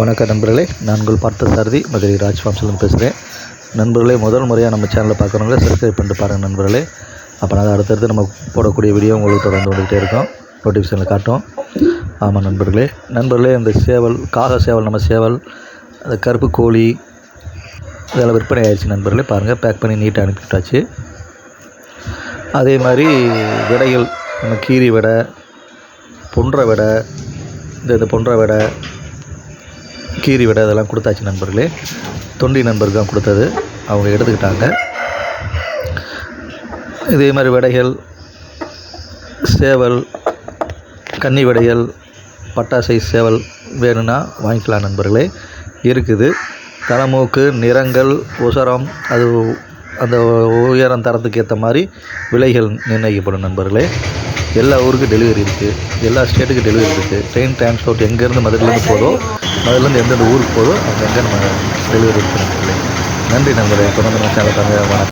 வணக்கம் நண்பர்களே. நான் உங்கள் பார்த்த சாரதி மதுரை ராஜ் ஃபார்ம்ஸ்லேருந்து பேசுகிறேன் நண்பர்களே முதல் முறையாக நம்ம சேனலை பார்க்குறவங்கள சப்ஸ்கிரைப் பண்ணிட்டு பாருங்கள் நண்பர்களே. அப்போ நான் அடுத்தடுத்து நம்ம போடக்கூடிய வீடியோ உங்களுக்கு தொடர்ந்து வந்துகிட்டே இருக்கும். நோட்டிஃபிகேஷனில் காட்டும். ஆமாம் நண்பர்களே. நண்பர்களே இந்த சேவல் காக சேவல் நம்ம சேவல் அந்த கருப்பு கோழி இதெல்லாம் விற்பனை ஆயிடுச்சு நண்பர்களே. பாருங்கள் பேக் பண்ணி நீட்டாக அனுப்பிவிட்டாச்சு. அதே மாதிரி விடைகள் நம்ம கீரி விடை பொன்ற விடை இந்த இந்த பொன்ற விடை கீரி விடை அதெல்லாம் கொடுத்தாச்சு நண்பர்களே. தொண்டி நண்பருக்கு தான் கொடுத்தது. அவங்க எடுத்துக்கிட்டாங்க. இதே மாதிரி விடைகள் சேவல் கன்னி விடைகள் பட்டா சைஸ் சேவல் வேணும்னா வாங்கிக்கலாம் நண்பர்களே. இருக்குது. தலைமூக்கு நிறங்கள் உசரம் அது அந்த உயரம் தரத்துக்கு ஏற்ற மாதிரி விலைகள் நிர்ணயிக்கப்படும் நண்பர்களே. எல்லா ஊருக்கும் டெலிவரி இருக்குது எல்லா ஸ்டேட்டுக்கும் டெலிவரி இருக்குது ட்ரெயின் டிரான்ஸ்போர்ட் எங்கேருந்து மதுரையிலேருந்து போதோ மதுரையிலேருந்து எந்தெந்த ஊருக்கு போதோ அங்கே எங்கே நம்ம டெலிவரி நண்பர்களே நன்றி நண்பர்களே தொடர்ந்து நம்ம சேனல் வணக்கம்.